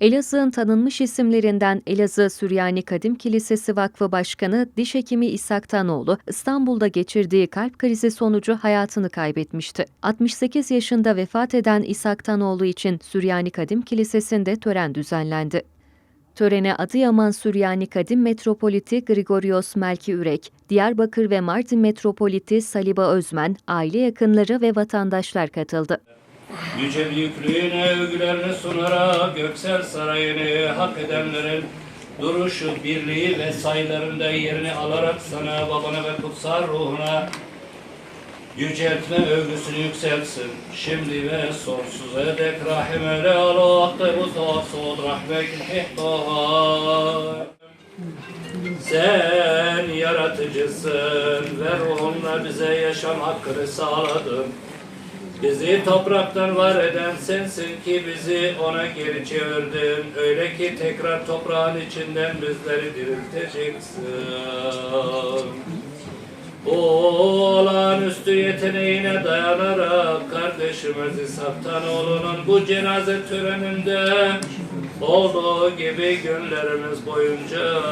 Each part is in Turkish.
Elazığ'ın tanınmış isimlerinden Elazığ Süryani Kadim Kilisesi Vakfı Başkanı Diş Hekimi İshak Tanoğlu, İstanbul'da geçirdiği kalp krizi sonucu hayatını kaybetmişti. 68 yaşında vefat eden İshak Tanoğlu için Süryani Kadim Kilisesi'nde tören düzenlendi. Törene Adıyaman Süryani Kadim Metropoliti Grigorios Melki Ürek, Diyarbakır ve Mardin Metropoliti Saliba Özmen, aile yakınları ve vatandaşlar katıldı. Yüce büyüklüğüne övgülerini sunarak Göksel Sarayı'nı hak edenlerin duruşu, birliği ve sayılarında yerini alarak sana, babana ve kutsal ruhuna yüceltme övgüsünü yükselsin. Şimdi ve sonsuza dek rahimele Allah bu sod rahmek ihtar. Sen yaratıcısın ve ruhunla bize yaşam hakkını sağladın. Bizi topraktan var eden sensin ki bizi ona geri çevirdin. Öyle ki tekrar toprağın içinden bizleri dirilteceksin. Bu olağanüstü yeteneğine dayanarak kardeşimiz İshak bu cenaze töreninde olduğu gibi günlerimiz boyunca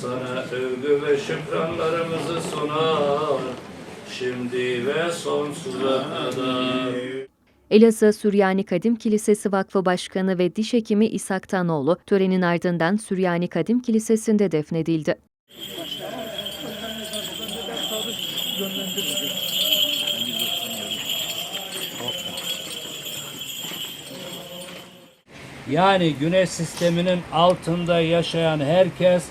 sana övgü ve şükranlarımızı sunar. Şimdi ve sonsuza kadar. Elazığ Süryani Kadim Kilisesi Vakfı Başkanı ve Diş Hekimi İshak Tanoğlu, törenin ardından Süryani Kadim Kilisesi'nde defnedildi. Yani güneş sisteminin altında yaşayan herkes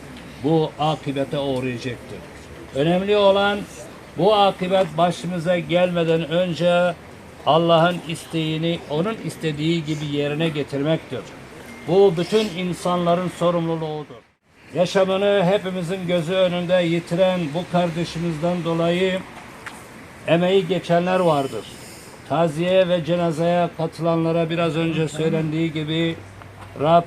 bu akibete uğrayacaktır. Önemli olan bu akibet başımıza gelmeden önce Allah'ın isteğini onun istediği gibi yerine getirmektir. Bu bütün insanların sorumluluğudur. Yaşamını hepimizin gözü önünde yitiren bu kardeşimizden dolayı emeği geçenler vardır. Taziye ve cenazeye katılanlara biraz önce söylendiği gibi Rab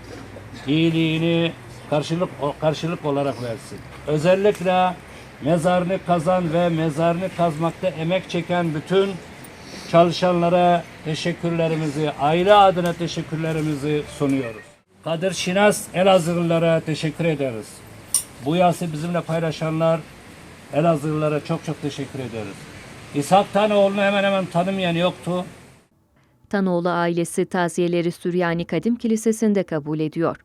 iyiliğini karşılık karşılık olarak versin. Özellikle mezarını kazan ve mezarını kazmakta emek çeken bütün çalışanlara teşekkürlerimizi, aile adına teşekkürlerimizi sunuyoruz. Kadir Şinas Elazığlılara teşekkür ederiz. Bu yası bizimle paylaşanlar Elazığlılara çok çok teşekkür ederiz. İshak Tanoğlu'nu hemen hemen tanımayan yoktu. Tanoğlu ailesi taziyeleri Süryani Kadim Kilisesi'nde kabul ediyor.